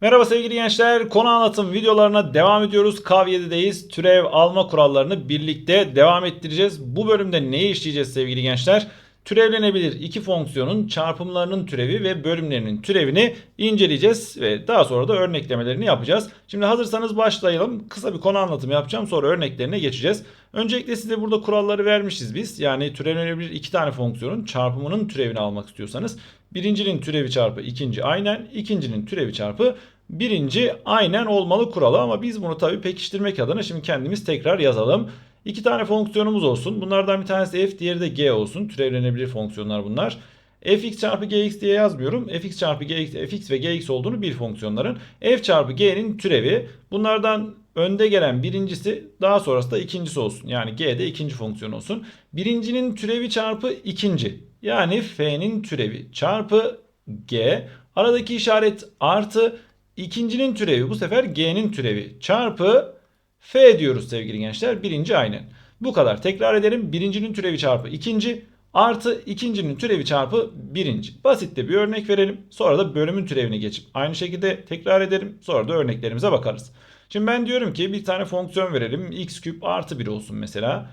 Merhaba sevgili gençler. Konu anlatım videolarına devam ediyoruz. Kav 7'deyiz. Türev alma kurallarını birlikte devam ettireceğiz. Bu bölümde neyi işleyeceğiz sevgili gençler? Türevlenebilir iki fonksiyonun çarpımlarının türevi ve bölümlerinin türevini inceleyeceğiz ve daha sonra da örneklemelerini yapacağız. Şimdi hazırsanız başlayalım. Kısa bir konu anlatımı yapacağım sonra örneklerine geçeceğiz. Öncelikle size burada kuralları vermişiz biz. Yani türevlenebilir iki tane fonksiyonun çarpımının türevini almak istiyorsanız birincinin türevi çarpı ikinci aynen, ikincinin türevi çarpı birinci aynen olmalı kuralı ama biz bunu tabii pekiştirmek adına şimdi kendimiz tekrar yazalım. İki tane fonksiyonumuz olsun. Bunlardan bir tanesi f, diğeri de g olsun. Türevlenebilir fonksiyonlar bunlar. fx çarpı gx diye yazmıyorum. fx çarpı gx, fx ve gx olduğunu bir fonksiyonların. f çarpı g'nin türevi. Bunlardan önde gelen birincisi daha sonrası da ikincisi olsun. Yani g de ikinci fonksiyon olsun. Birincinin türevi çarpı ikinci. Yani f'nin türevi çarpı g. Aradaki işaret artı ikincinin türevi bu sefer g'nin türevi çarpı f diyoruz sevgili gençler. Birinci aynen. Bu kadar. Tekrar edelim. Birincinin türevi çarpı ikinci artı ikincinin türevi çarpı birinci. Basit de bir örnek verelim. Sonra da bölümün türevini geçip aynı şekilde tekrar edelim. Sonra da örneklerimize bakarız. Şimdi ben diyorum ki bir tane fonksiyon verelim. x küp artı 1 olsun mesela.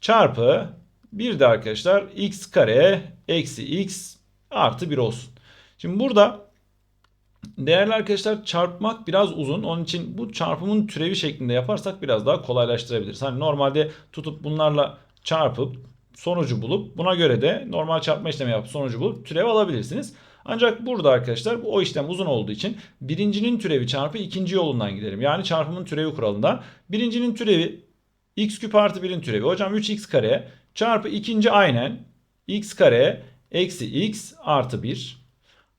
Çarpı bir de arkadaşlar x kare eksi x artı 1 olsun. Şimdi burada Değerli arkadaşlar çarpmak biraz uzun. Onun için bu çarpımın türevi şeklinde yaparsak biraz daha kolaylaştırabiliriz. Hani normalde tutup bunlarla çarpıp sonucu bulup buna göre de normal çarpma işlemi yapıp sonucu bulup türev alabilirsiniz. Ancak burada arkadaşlar o işlem uzun olduğu için birincinin türevi çarpı ikinci yolundan gidelim. Yani çarpımın türevi kuralından. Birincinin türevi x küp artı 1'in türevi. Hocam 3x kare çarpı ikinci aynen x kare eksi x artı 1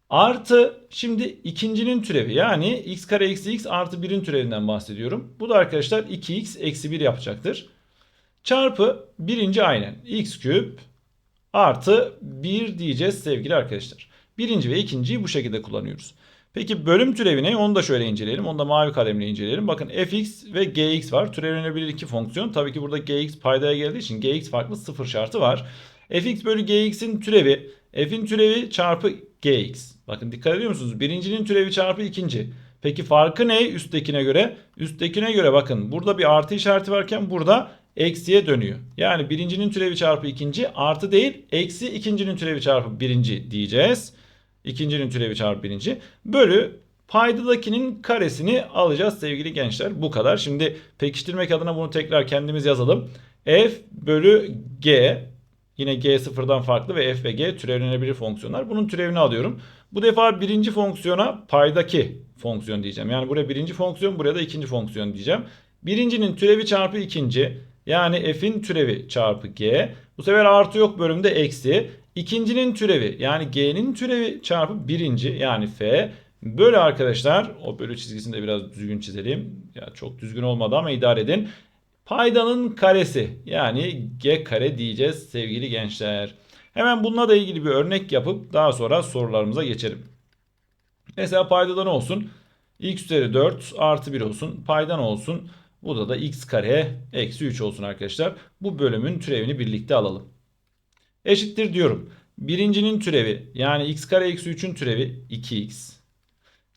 Artı şimdi ikincinin türevi yani x kare eksi x artı 1'in türevinden bahsediyorum. Bu da arkadaşlar 2x eksi 1 yapacaktır. Çarpı birinci aynen x küp artı 1 diyeceğiz sevgili arkadaşlar. Birinci ve ikinciyi bu şekilde kullanıyoruz. Peki bölüm türevi ne? Onu da şöyle inceleyelim. Onu da mavi kalemle inceleyelim. Bakın fx ve gx var. Türevlenebilir iki fonksiyon. Tabii ki burada gx paydaya geldiği için gx farklı sıfır şartı var. fx bölü gx'in türevi f'in türevi çarpı gx. Bakın dikkat ediyor musunuz? Birincinin türevi çarpı ikinci. Peki farkı ne üsttekine göre? Üsttekine göre bakın burada bir artı işareti varken burada eksiye dönüyor. Yani birincinin türevi çarpı ikinci artı değil eksi ikincinin türevi çarpı birinci diyeceğiz. İkincinin türevi çarpı birinci. Bölü paydadakinin karesini alacağız sevgili gençler. Bu kadar. Şimdi pekiştirmek adına bunu tekrar kendimiz yazalım. f bölü g Yine g sıfırdan farklı ve f ve g türevlenebilir fonksiyonlar. Bunun türevini alıyorum. Bu defa birinci fonksiyona paydaki fonksiyon diyeceğim. Yani buraya birinci fonksiyon buraya da ikinci fonksiyon diyeceğim. Birincinin türevi çarpı ikinci yani f'in türevi çarpı g. Bu sefer artı yok bölümde eksi. İkincinin türevi yani g'nin türevi çarpı birinci yani f. Böyle arkadaşlar o bölü çizgisini de biraz düzgün çizelim. Ya çok düzgün olmadı ama idare edin. Paydanın karesi yani g kare diyeceğiz sevgili gençler. Hemen bununla da ilgili bir örnek yapıp daha sonra sorularımıza geçelim. Mesela paydada ne olsun? x üzeri 4 artı 1 olsun. Paydan olsun. Bu da x kare eksi 3 olsun arkadaşlar. Bu bölümün türevini birlikte alalım. Eşittir diyorum. Birincinin türevi yani x kare eksi 3'ün türevi 2x.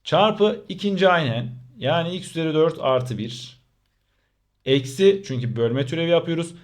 Çarpı ikinci aynen yani x üzeri 4 artı 1 Eksi çünkü bölme türevi yapıyoruz.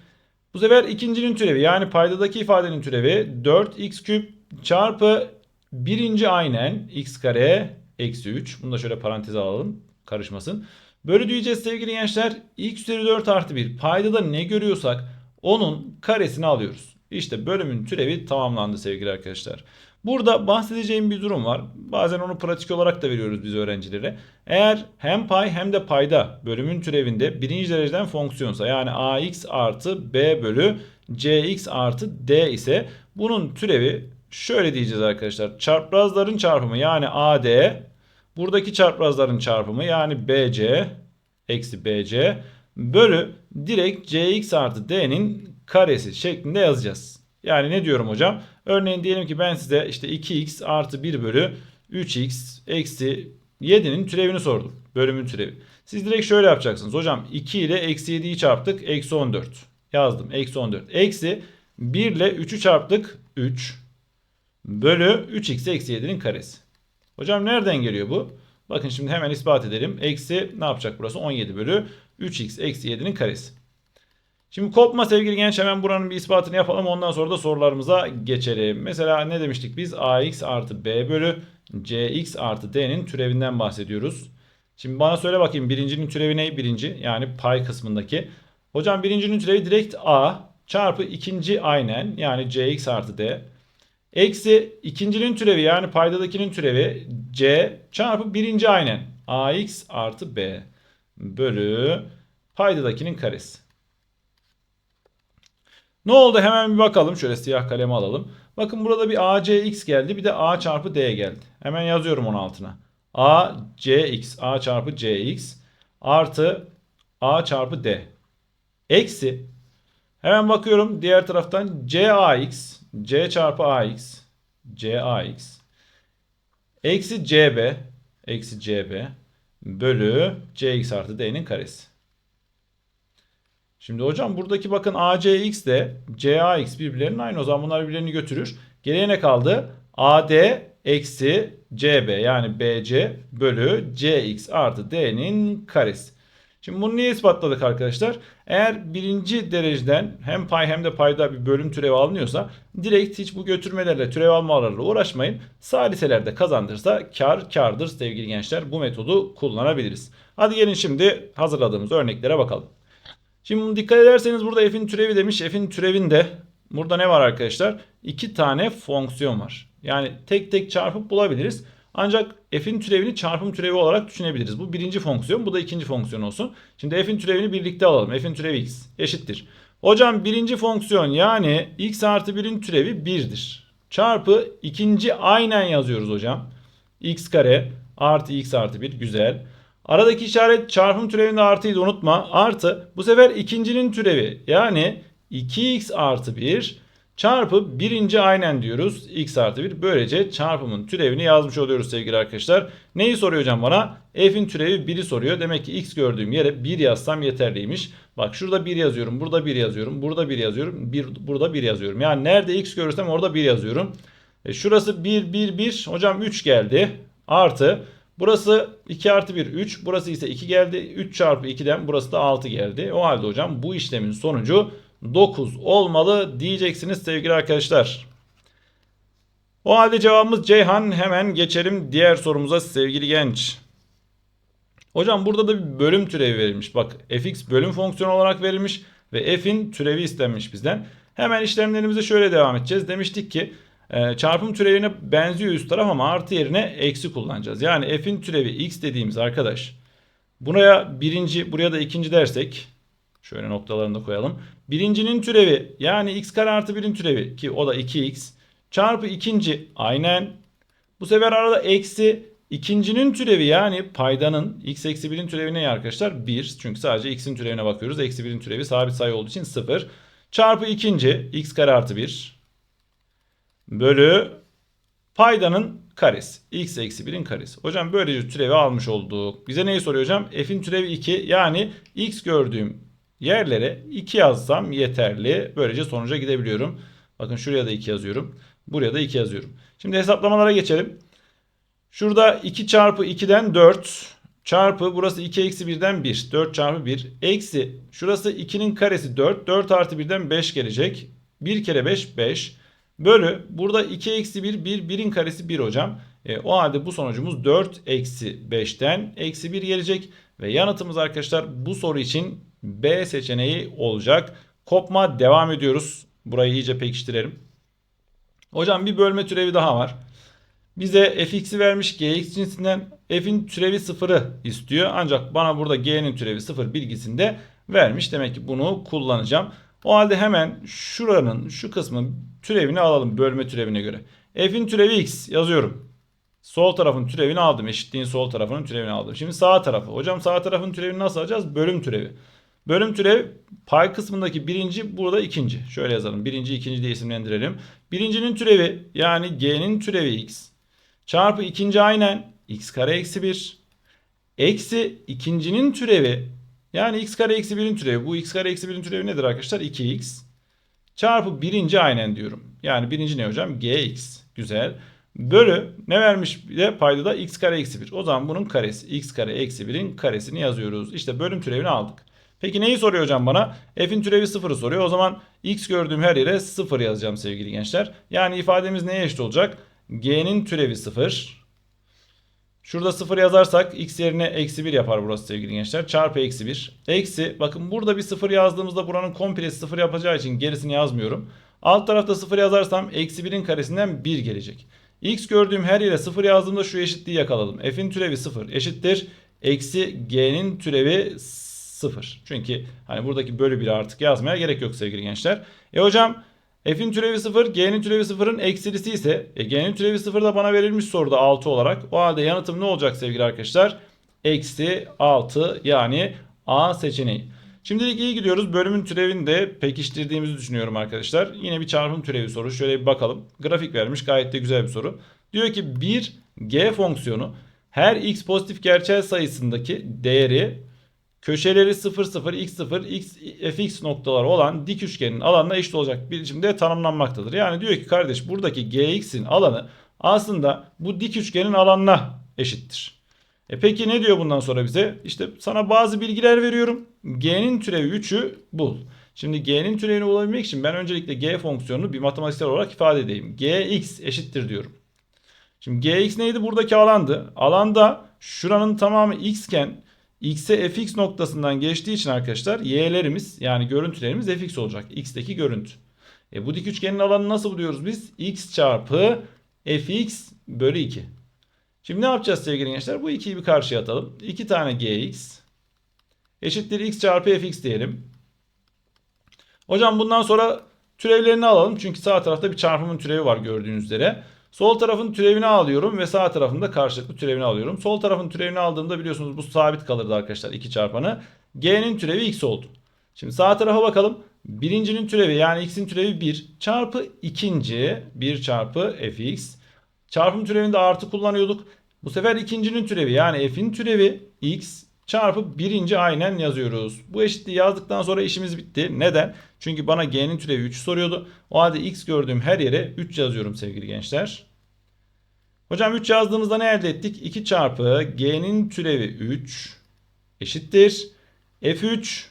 Bu sefer ikincinin türevi yani paydadaki ifadenin türevi 4x küp çarpı birinci aynen x kare eksi 3. Bunu da şöyle paranteze alalım karışmasın. Bölü diyeceğiz sevgili gençler. x üzeri 4 artı 1 paydada ne görüyorsak onun karesini alıyoruz. İşte bölümün türevi tamamlandı sevgili arkadaşlar. Burada bahsedeceğim bir durum var. Bazen onu pratik olarak da veriyoruz biz öğrencilere. Eğer hem pay hem de payda bölümün türevinde birinci dereceden fonksiyonsa yani ax artı b bölü cx artı d ise bunun türevi şöyle diyeceğiz arkadaşlar. Çarprazların çarpımı yani ad buradaki çarprazların çarpımı yani bc eksi bc bölü direkt cx artı d'nin karesi şeklinde yazacağız. Yani ne diyorum hocam? Örneğin diyelim ki ben size işte 2x artı 1 bölü 3x eksi 7'nin türevini sordum. Bölümün türevi. Siz direkt şöyle yapacaksınız. Hocam 2 ile eksi 7'yi çarptık. Eksi 14. Yazdım. Eksi 14. Eksi 1 ile 3'ü çarptık. 3. Bölü 3x eksi 7'nin karesi. Hocam nereden geliyor bu? Bakın şimdi hemen ispat edelim. Eksi ne yapacak burası? 17 bölü 3x eksi 7'nin karesi. Şimdi kopma sevgili genç hemen buranın bir ispatını yapalım. Ondan sonra da sorularımıza geçelim. Mesela ne demiştik biz? ax artı b bölü cx artı d'nin türevinden bahsediyoruz. Şimdi bana söyle bakayım birincinin türevi ne? Birinci yani pay kısmındaki. Hocam birincinin türevi direkt a çarpı ikinci aynen yani cx artı d. Eksi ikincinin türevi yani paydadakinin türevi c çarpı birinci aynen ax artı b bölü paydadakinin karesi. Ne oldu hemen bir bakalım. Şöyle siyah kalemi alalım. Bakın burada bir ACX geldi bir de A çarpı D geldi. Hemen yazıyorum onun altına. ACX A çarpı CX artı A çarpı D. Eksi. Hemen bakıyorum diğer taraftan CAX C çarpı AX CAX eksi CB eksi CB bölü CX artı D'nin karesi. Şimdi hocam buradaki bakın ACX de CAX birbirlerinin aynı. O zaman bunlar birbirlerini götürür. Geriye ne kaldı? AD eksi CB yani BC bölü CX artı D'nin karesi. Şimdi bunu niye ispatladık arkadaşlar? Eğer birinci dereceden hem pay hem de payda bir bölüm türevi alınıyorsa direkt hiç bu götürmelerle türev almalarla uğraşmayın. Saliselerde kazandırsa kar kardır sevgili gençler. Bu metodu kullanabiliriz. Hadi gelin şimdi hazırladığımız örneklere bakalım. Şimdi dikkat ederseniz burada f'in türevi demiş. F'in türevinde burada ne var arkadaşlar? İki tane fonksiyon var. Yani tek tek çarpıp bulabiliriz. Ancak f'in türevini çarpım türevi olarak düşünebiliriz. Bu birinci fonksiyon, bu da ikinci fonksiyon olsun. Şimdi f'in türevini birlikte alalım. f'in türevi x eşittir. Hocam birinci fonksiyon yani x artı 1'in türevi 1'dir. Çarpı ikinci aynen yazıyoruz hocam. x kare artı x artı 1 güzel. Aradaki işaret çarpım türevinde artıyı da unutma. Artı bu sefer ikincinin türevi yani 2x artı 1 çarpı birinci aynen diyoruz. x artı 1 böylece çarpımın türevini yazmış oluyoruz sevgili arkadaşlar. Neyi soruyor hocam bana? f'in türevi 1'i soruyor. Demek ki x gördüğüm yere 1 yazsam yeterliymiş. Bak şurada 1 yazıyorum. Burada 1 yazıyorum. Burada 1 yazıyorum. Bir, burada 1 yazıyorum. Yani nerede x görürsem orada 1 yazıyorum. E şurası 1 1 1. Hocam 3 geldi. Artı Burası 2 artı 1 3. Burası ise 2 geldi. 3 çarpı 2'den burası da 6 geldi. O halde hocam bu işlemin sonucu 9 olmalı diyeceksiniz sevgili arkadaşlar. O halde cevabımız Ceyhan. Hemen geçelim diğer sorumuza sevgili genç. Hocam burada da bir bölüm türevi verilmiş. Bak fx bölüm fonksiyonu olarak verilmiş ve f'in türevi istenmiş bizden. Hemen işlemlerimize şöyle devam edeceğiz. Demiştik ki e, çarpım türevine benziyor üst taraf ama artı yerine eksi kullanacağız. Yani f'in türevi x dediğimiz arkadaş. Buraya birinci buraya da ikinci dersek şöyle noktalarını da koyalım. Birincinin türevi yani x kare artı 1'in türevi ki o da 2x çarpı ikinci aynen. Bu sefer arada eksi ikincinin türevi yani paydanın x eksi 1'in türevi ne arkadaşlar? 1. Çünkü sadece x'in türevine bakıyoruz. Eksi 1'in türevi sabit sayı olduğu için 0. Çarpı ikinci x kare artı 1 bölü paydanın karesi. x eksi 1'in karesi. Hocam böylece türevi almış olduk. Bize neyi soruyor hocam? f'in türevi 2 yani x gördüğüm yerlere 2 yazsam yeterli. Böylece sonuca gidebiliyorum. Bakın şuraya da 2 yazıyorum. Buraya da 2 yazıyorum. Şimdi hesaplamalara geçelim. Şurada 2 çarpı 2'den 4 çarpı burası 2 eksi 1'den 1. 4 çarpı 1 eksi şurası 2'nin karesi 4. 4 artı 1'den 5 gelecek. 1 kere 5 5. Bölü burada 2 eksi 1 1 1'in karesi 1 hocam. E, o halde bu sonucumuz 4 eksi 5'ten eksi 1 gelecek. Ve yanıtımız arkadaşlar bu soru için B seçeneği olacak. Kopma devam ediyoruz. Burayı iyice pekiştirelim. Hocam bir bölme türevi daha var. Bize fx'i vermiş gx cinsinden f'in türevi sıfırı istiyor. Ancak bana burada g'nin türevi sıfır bilgisini de vermiş. Demek ki bunu kullanacağım. O halde hemen şuranın şu kısmın türevini alalım bölme türevine göre. F'in türevi x yazıyorum. Sol tarafın türevini aldım. Eşitliğin sol tarafının türevini aldım. Şimdi sağ tarafı. Hocam sağ tarafın türevini nasıl alacağız? Bölüm türevi. Bölüm türev pay kısmındaki birinci burada ikinci. Şöyle yazalım. Birinci ikinci diye isimlendirelim. Birincinin türevi yani g'nin türevi x. Çarpı ikinci aynen x kare eksi 1. Eksi ikincinin türevi yani x kare eksi 1'in türevi. Bu x kare eksi 1'in türevi nedir arkadaşlar? 2x. Çarpı birinci aynen diyorum. Yani birinci ne hocam? gx. Güzel. Bölü ne vermiş bize paydada x kare eksi 1. O zaman bunun karesi x kare eksi 1'in karesini yazıyoruz. İşte bölüm türevini aldık. Peki neyi soruyor hocam bana? F'in türevi 0'ı soruyor. O zaman x gördüğüm her yere 0 yazacağım sevgili gençler. Yani ifademiz neye eşit olacak? G'nin türevi 0. Şurada 0 yazarsak x yerine eksi 1 yapar burası sevgili gençler. Çarpı eksi 1. Eksi bakın burada bir 0 yazdığımızda buranın komplesi 0 yapacağı için gerisini yazmıyorum. Alt tarafta 0 yazarsam eksi 1'in karesinden 1 gelecek. X gördüğüm her yere 0 yazdığımda şu eşitliği yakaladım. F'in türevi 0 eşittir. Eksi G'nin türevi 0. Çünkü hani buradaki bölü 1 artık yazmaya gerek yok sevgili gençler. E hocam F'in türevi 0, G'nin türevi 0'ın eksilisi ise e, G'nin türevi 0 da bana verilmiş soruda 6 olarak. O halde yanıtım ne olacak sevgili arkadaşlar? Eksi 6 yani A seçeneği. Şimdilik iyi gidiyoruz. Bölümün türevini de pekiştirdiğimizi düşünüyorum arkadaşlar. Yine bir çarpım türevi soru. Şöyle bir bakalım. Grafik vermiş. Gayet de güzel bir soru. Diyor ki bir g fonksiyonu her x pozitif gerçel sayısındaki değeri köşeleri 0 0 x 0 x fx noktaları olan dik üçgenin alanına eşit olacak biçimde tanımlanmaktadır. Yani diyor ki kardeş buradaki gx'in alanı aslında bu dik üçgenin alanına eşittir. E peki ne diyor bundan sonra bize? İşte sana bazı bilgiler veriyorum. G'nin türevi 3'ü bul. Şimdi G'nin türevini bulabilmek için ben öncelikle G fonksiyonunu bir matematiksel olarak ifade edeyim. Gx eşittir diyorum. Şimdi Gx neydi? Buradaki alandı. Alanda şuranın tamamı x iken x'e fx noktasından geçtiği için arkadaşlar y'lerimiz yani görüntülerimiz fx olacak. x'teki görüntü. E bu dik üçgenin alanını nasıl buluyoruz biz? x çarpı fx bölü 2. Şimdi ne yapacağız sevgili gençler? Bu 2'yi bir karşıya atalım. 2 tane gx eşittir x çarpı fx diyelim. Hocam bundan sonra türevlerini alalım. Çünkü sağ tarafta bir çarpımın türevi var gördüğünüz üzere. Sol tarafın türevini alıyorum ve sağ tarafında karşılıklı türevini alıyorum. Sol tarafın türevini aldığımda biliyorsunuz bu sabit kalırdı arkadaşlar 2 çarpanı. G'nin türevi x oldu. Şimdi sağ tarafa bakalım. Birincinin türevi yani x'in türevi 1 çarpı ikinci 1 çarpı fx. Çarpım türevinde artı kullanıyorduk. Bu sefer ikincinin türevi yani f'in türevi x çarpı birinci aynen yazıyoruz. Bu eşitliği yazdıktan sonra işimiz bitti. Neden? Çünkü bana g'nin türevi 3 soruyordu. O halde x gördüğüm her yere 3 yazıyorum sevgili gençler. Hocam 3 yazdığımızda ne elde ettik? 2 çarpı g'nin türevi 3 eşittir. f3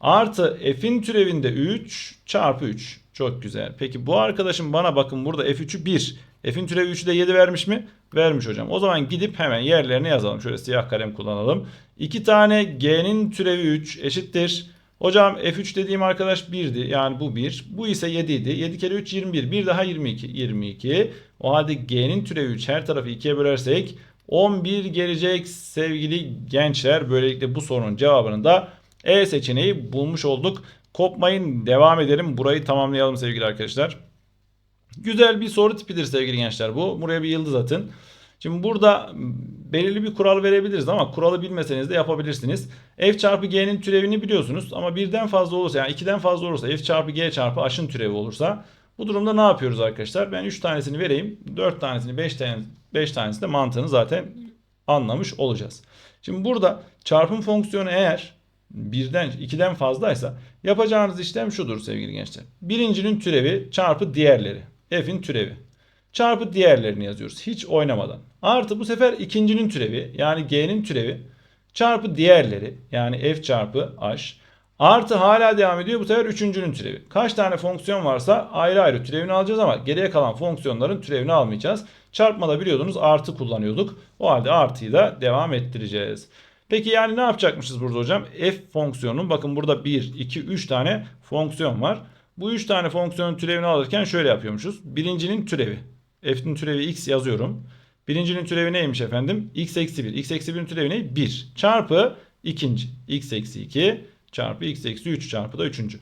artı f'in türevinde 3 çarpı 3. Çok güzel. Peki bu arkadaşım bana bakın burada f3'ü 1. F'in türevi 3'ü de 7 vermiş mi? Vermiş hocam. O zaman gidip hemen yerlerine yazalım. Şöyle siyah kalem kullanalım. 2 tane G'nin türevi 3 eşittir. Hocam F3 dediğim arkadaş 1'di. Yani bu 1. Bu ise 7 idi. 7 kere 3 21. 1 daha 22. 22. O halde G'nin türevi 3 her tarafı 2'ye bölersek 11 gelecek sevgili gençler. Böylelikle bu sorunun cevabını da E seçeneği bulmuş olduk. Kopmayın devam edelim. Burayı tamamlayalım sevgili arkadaşlar. Güzel bir soru tipidir sevgili gençler bu. Buraya bir yıldız atın. Şimdi burada belirli bir kural verebiliriz ama kuralı bilmeseniz de yapabilirsiniz. F çarpı G'nin türevini biliyorsunuz ama birden fazla olursa yani 2'den fazla olursa F çarpı G çarpı H'ın türevi olursa bu durumda ne yapıyoruz arkadaşlar? Ben 3 tanesini vereyim. 4 tanesini 5 tane 5 tanesi de mantığını zaten anlamış olacağız. Şimdi burada çarpım fonksiyonu eğer birden 2'den fazlaysa yapacağınız işlem şudur sevgili gençler. Birincinin türevi çarpı diğerleri f'in türevi. Çarpı diğerlerini yazıyoruz hiç oynamadan. Artı bu sefer ikincinin türevi yani g'nin türevi çarpı diğerleri yani f çarpı h. Artı hala devam ediyor bu sefer üçüncünün türevi. Kaç tane fonksiyon varsa ayrı ayrı türevini alacağız ama geriye kalan fonksiyonların türevini almayacağız. Çarpmada biliyordunuz artı kullanıyorduk. O halde artıyı da devam ettireceğiz. Peki yani ne yapacakmışız burada hocam? F fonksiyonunun bakın burada 1, 2, 3 tane fonksiyon var. Bu 3 tane fonksiyonun türevini alırken şöyle yapıyormuşuz. Birincinin türevi. F'nin türevi x yazıyorum. Birincinin türevi neymiş efendim? x eksi 1. x eksi 1'in türevi ne? 1. Çarpı ikinci. x eksi 2 çarpı x eksi 3 çarpı da üçüncü.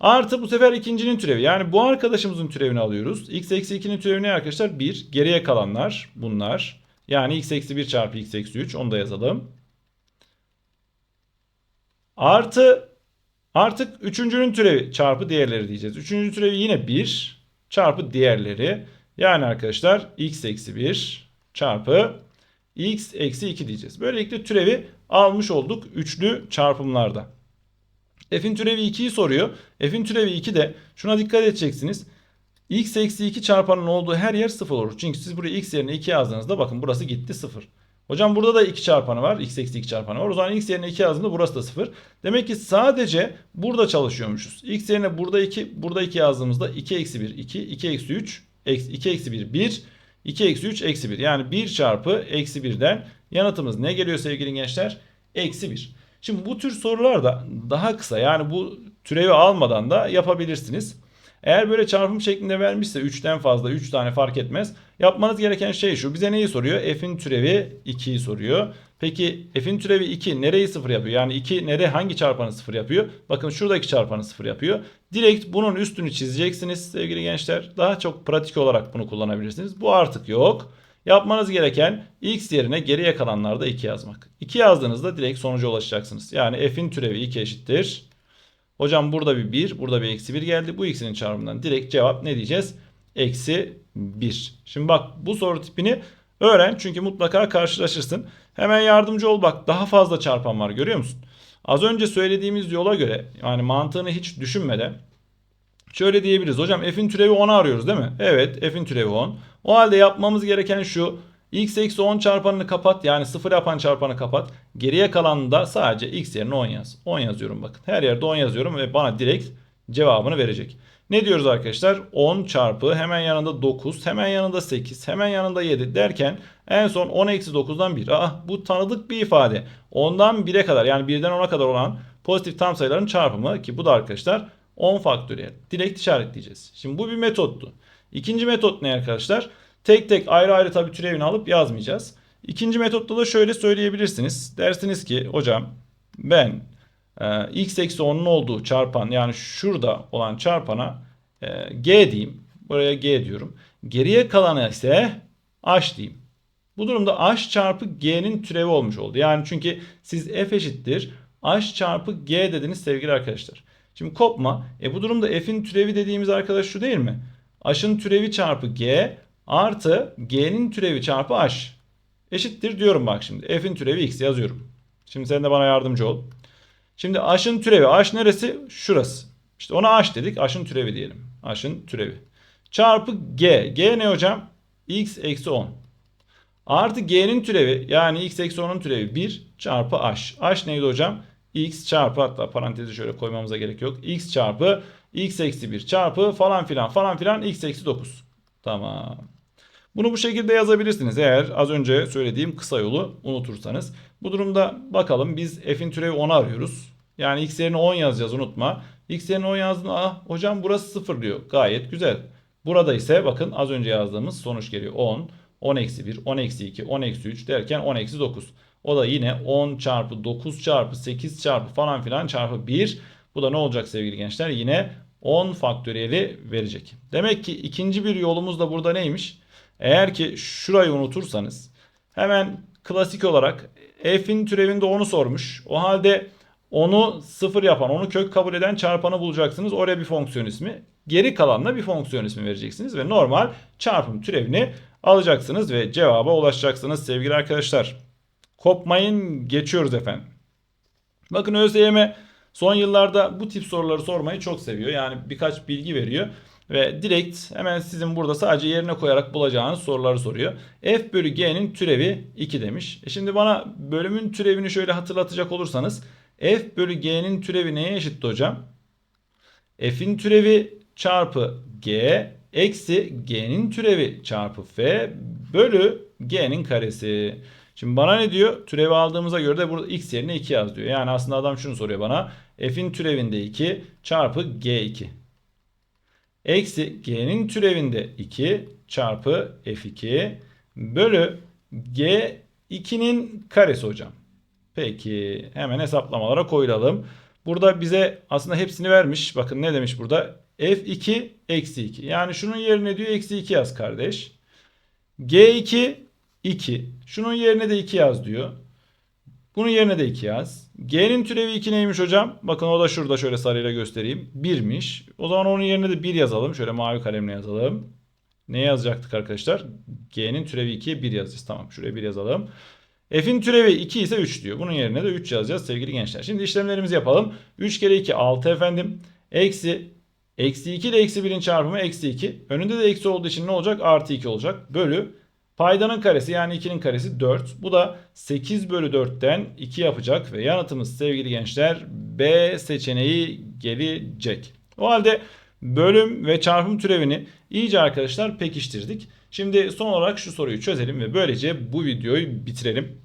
Artı bu sefer ikincinin türevi. Yani bu arkadaşımızın türevini alıyoruz. x eksi 2'nin türevi ne arkadaşlar? 1. Geriye kalanlar bunlar. Yani x eksi 1 çarpı x eksi 3. Onu da yazalım. Artı Artık üçüncünün türevi çarpı diğerleri diyeceğiz. Üçüncü türevi yine 1 çarpı diğerleri. Yani arkadaşlar x eksi 1 çarpı x eksi 2 diyeceğiz. Böylelikle türevi almış olduk üçlü çarpımlarda. F'in türevi 2'yi soruyor. F'in türevi 2 de şuna dikkat edeceksiniz. x eksi 2 çarpanın olduğu her yer 0 olur. Çünkü siz buraya x yerine 2 yazdığınızda bakın burası gitti 0. Hocam burada da 2 çarpanı var. x eksi 2 çarpanı var. O zaman x yerine 2 yazdığımda burası da 0. Demek ki sadece burada çalışıyormuşuz. x yerine burada 2, burada 2 yazdığımızda 2 eksi 1, 2, 2 eksi 3, 2 eksi 1, 1, 2 eksi 3, eksi 1. Yani 1 çarpı eksi 1'den yanıtımız ne geliyor sevgili gençler? Eksi 1. Şimdi bu tür sorular da daha kısa. Yani bu türevi almadan da yapabilirsiniz. Eğer böyle çarpım şeklinde vermişse 3'ten fazla 3 tane fark etmez. Yapmanız gereken şey şu. Bize neyi soruyor? F'in türevi 2'yi soruyor. Peki f'in türevi 2 nereyi 0 yapıyor? Yani 2 nere hangi çarpanı 0 yapıyor? Bakın şuradaki çarpanı 0 yapıyor. Direkt bunun üstünü çizeceksiniz sevgili gençler. Daha çok pratik olarak bunu kullanabilirsiniz. Bu artık yok. Yapmanız gereken x yerine geriye kalanlarda 2 yazmak. 2 yazdığınızda direkt sonuca ulaşacaksınız. Yani f'in türevi 2 eşittir. Hocam burada bir 1, burada bir eksi 1 geldi. Bu ikisinin çarpımından direkt cevap ne diyeceğiz? Eksi 1. Şimdi bak bu soru tipini öğren çünkü mutlaka karşılaşırsın. Hemen yardımcı ol bak daha fazla çarpan var görüyor musun? Az önce söylediğimiz yola göre yani mantığını hiç düşünmeden şöyle diyebiliriz. Hocam f'in türevi 10'u arıyoruz değil mi? Evet f'in türevi 10. O halde yapmamız gereken şu x eksi 10 çarpanını kapat yani 0 yapan çarpanı kapat. Geriye kalanında sadece x yerine 10 yaz. 10 yazıyorum bakın. Her yerde 10 yazıyorum ve bana direkt cevabını verecek. Ne diyoruz arkadaşlar? 10 çarpı hemen yanında 9, hemen yanında 8, hemen yanında 7 derken en son 10 eksi 9'dan 1. Ah bu tanıdık bir ifade. 10'dan 1'e kadar yani 1'den 10'a kadar olan pozitif tam sayıların çarpımı ki bu da arkadaşlar 10 faktöriyel. Direkt işaretleyeceğiz. Şimdi bu bir metottu. İkinci metot ne arkadaşlar? Tek tek ayrı ayrı tabii türevini alıp yazmayacağız. İkinci metotta da şöyle söyleyebilirsiniz. Dersiniz ki hocam ben e, x eksi 10'un olduğu çarpan yani şurada olan çarpana e, g diyeyim. Buraya g diyorum. Geriye kalanı ise h diyeyim. Bu durumda h çarpı g'nin türevi olmuş oldu. Yani çünkü siz f eşittir h çarpı g dediniz sevgili arkadaşlar. Şimdi kopma. E bu durumda f'in türevi dediğimiz arkadaş şu değil mi? h'ın türevi çarpı g artı g'nin türevi çarpı h eşittir diyorum bak şimdi. F'in türevi x yazıyorum. Şimdi sen de bana yardımcı ol. Şimdi h'ın türevi. h neresi? Şurası. İşte ona h dedik. h'ın türevi diyelim. h'ın türevi. Çarpı g. g ne hocam? x eksi 10. Artı g'nin türevi yani x eksi 10'un türevi 1 çarpı h. h neydi hocam? x çarpı hatta parantezi şöyle koymamıza gerek yok. x çarpı x eksi 1 çarpı falan filan falan filan x eksi 9. Tamam. Bunu bu şekilde yazabilirsiniz eğer az önce söylediğim kısa yolu unutursanız. Bu durumda bakalım biz f'in türevi 10'u arıyoruz. Yani x yerine 10 yazacağız unutma. x yerine 10 yazdığında ah hocam burası 0 diyor. Gayet güzel. Burada ise bakın az önce yazdığımız sonuç geliyor. 10, 10 eksi 1, 10 eksi 2, 10 eksi 3 derken 10 eksi 9. O da yine 10 çarpı 9 çarpı 8 çarpı falan filan çarpı 1. Bu da ne olacak sevgili gençler? Yine 10 faktöriyeli verecek. Demek ki ikinci bir yolumuz da burada neymiş? Eğer ki şurayı unutursanız hemen klasik olarak f'in türevinde onu sormuş. O halde onu sıfır yapan, onu kök kabul eden çarpanı bulacaksınız. Oraya bir fonksiyon ismi. Geri kalanına bir fonksiyon ismi vereceksiniz ve normal çarpım türevini alacaksınız ve cevaba ulaşacaksınız sevgili arkadaşlar. Kopmayın geçiyoruz efendim. Bakın ÖSYM son yıllarda bu tip soruları sormayı çok seviyor. Yani birkaç bilgi veriyor. Ve direkt hemen sizin burada sadece yerine koyarak bulacağınız soruları soruyor. F bölü G'nin türevi 2 demiş. E şimdi bana bölümün türevini şöyle hatırlatacak olursanız F bölü G'nin türevi neye eşitti hocam? F'in türevi çarpı G eksi G'nin türevi çarpı F bölü G'nin karesi. Şimdi bana ne diyor? Türevi aldığımıza göre de burada x yerine 2 yaz diyor. Yani aslında adam şunu soruyor bana. F'in türevinde 2 çarpı G2 eksi g'nin türevinde 2 çarpı f2 bölü g2'nin karesi hocam. Peki hemen hesaplamalara koyulalım. Burada bize aslında hepsini vermiş. Bakın ne demiş burada? f2 eksi 2. Yani şunun yerine diyor eksi 2 yaz kardeş. g2 2. Şunun yerine de 2 yaz diyor. Bunun yerine de 2 yaz. G'nin türevi 2 neymiş hocam? Bakın o da şurada şöyle sarıyla göstereyim. 1'miş. O zaman onun yerine de 1 yazalım. Şöyle mavi kalemle yazalım. Ne yazacaktık arkadaşlar? G'nin türevi 2'ye 1 yazacağız. Tamam şuraya 1 yazalım. F'in türevi 2 ise 3 diyor. Bunun yerine de 3 yazacağız sevgili gençler. Şimdi işlemlerimizi yapalım. 3 kere 2 6 efendim. Eksi eksi 2 ile eksi 1'in çarpımı eksi 2. Önünde de eksi olduğu için ne olacak? Artı 2 olacak. Bölü paydanın karesi yani 2'nin karesi 4. Bu da 8 bölü 4'ten 2 yapacak ve yanıtımız sevgili gençler B seçeneği gelecek. O halde bölüm ve çarpım türevini iyice arkadaşlar pekiştirdik. Şimdi son olarak şu soruyu çözelim ve böylece bu videoyu bitirelim.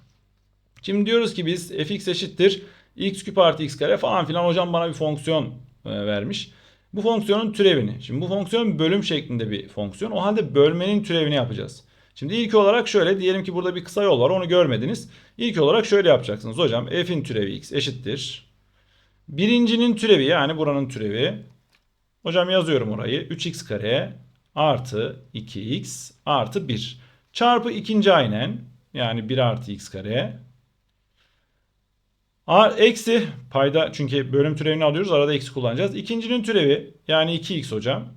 Şimdi diyoruz ki biz fx eşittir x küp artı x kare falan filan hocam bana bir fonksiyon e, vermiş. Bu fonksiyonun türevini. Şimdi bu fonksiyon bölüm şeklinde bir fonksiyon. O halde bölmenin türevini yapacağız. Şimdi ilk olarak şöyle diyelim ki burada bir kısa yol var onu görmediniz. İlk olarak şöyle yapacaksınız. Hocam f'in türevi x eşittir. Birincinin türevi yani buranın türevi. Hocam yazıyorum orayı. 3x kare artı 2x artı 1. Çarpı ikinci aynen yani 1 artı x kare. Eksi payda çünkü bölüm türevini alıyoruz arada eksi kullanacağız. İkincinin türevi yani 2x hocam.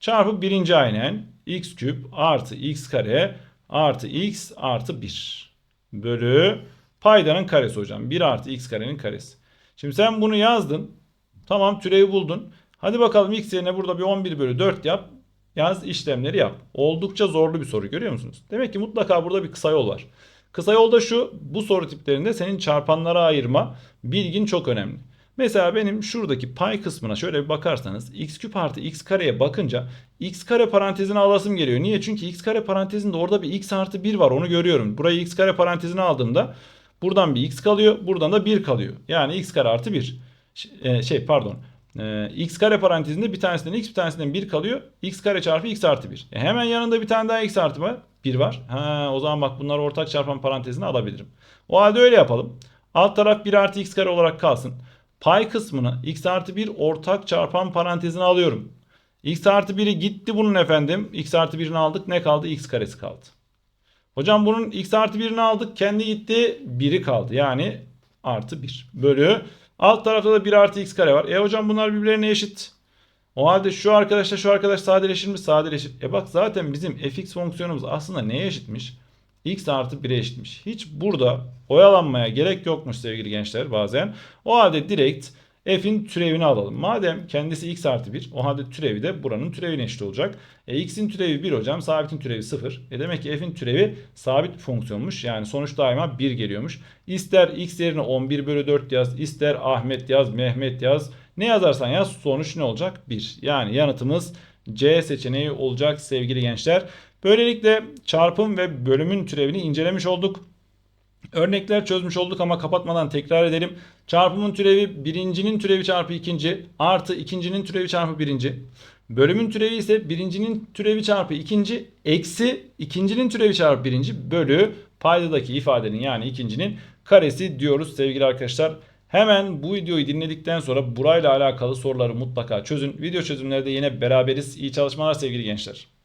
Çarpı birinci aynen x küp artı x kare artı x artı 1 bölü paydanın karesi hocam. 1 artı x karenin karesi. Şimdi sen bunu yazdın. Tamam türevi buldun. Hadi bakalım x yerine burada bir 11 bölü 4 yap. Yaz işlemleri yap. Oldukça zorlu bir soru görüyor musunuz? Demek ki mutlaka burada bir kısa yol var. Kısa yolda şu bu soru tiplerinde senin çarpanlara ayırma bilgin çok önemli. Mesela benim şuradaki pay kısmına şöyle bir bakarsanız x küp artı x kareye bakınca x kare parantezine alasım geliyor. Niye? Çünkü x kare parantezinde orada bir x artı 1 var onu görüyorum. Burayı x kare parantezine aldığımda buradan bir x kalıyor buradan da 1 kalıyor. Yani x kare artı 1. Şey pardon ee, x kare parantezinde bir tanesinden x bir tanesinden 1 kalıyor. x kare çarpı x artı 1. E hemen yanında bir tane daha x artı var. 1 var. Ha, o zaman bak bunları ortak çarpan parantezine alabilirim. O halde öyle yapalım. Alt taraf 1 artı x kare olarak kalsın. Pay kısmını x artı 1 ortak çarpan parantezine alıyorum. x artı 1'i gitti bunun efendim. x artı 1'ini aldık. Ne kaldı? x karesi kaldı. Hocam bunun x artı 1'ini aldık. Kendi gitti. 1'i kaldı. Yani artı 1 bölü Alt tarafta da 1 artı x kare var. E hocam bunlar birbirlerine eşit. O halde şu arkadaşla şu arkadaş sadeleşir mi? Sadeleşir. E bak zaten bizim fx fonksiyonumuz aslında neye eşitmiş? X artı 1'e eşitmiş. Hiç burada oyalanmaya gerek yokmuş sevgili gençler bazen. O halde direkt f'in türevini alalım. Madem kendisi x artı 1 o halde türevi de buranın türevine eşit olacak. E, x'in türevi 1 hocam sabitin türevi 0. E demek ki f'in türevi sabit fonksiyonmuş. Yani sonuç daima 1 geliyormuş. İster x yerine 11 bölü 4 yaz ister Ahmet yaz Mehmet yaz. Ne yazarsan yaz sonuç ne olacak? 1. Yani yanıtımız C seçeneği olacak sevgili gençler. Böylelikle çarpım ve bölümün türevini incelemiş olduk. Örnekler çözmüş olduk ama kapatmadan tekrar edelim. Çarpımın türevi birincinin türevi çarpı ikinci artı ikincinin türevi çarpı birinci. Bölümün türevi ise birincinin türevi çarpı ikinci eksi ikincinin türevi çarpı birinci bölü paydadaki ifadenin yani ikincinin karesi diyoruz sevgili arkadaşlar. Hemen bu videoyu dinledikten sonra burayla alakalı soruları mutlaka çözün. Video çözümlerde yine beraberiz. İyi çalışmalar sevgili gençler.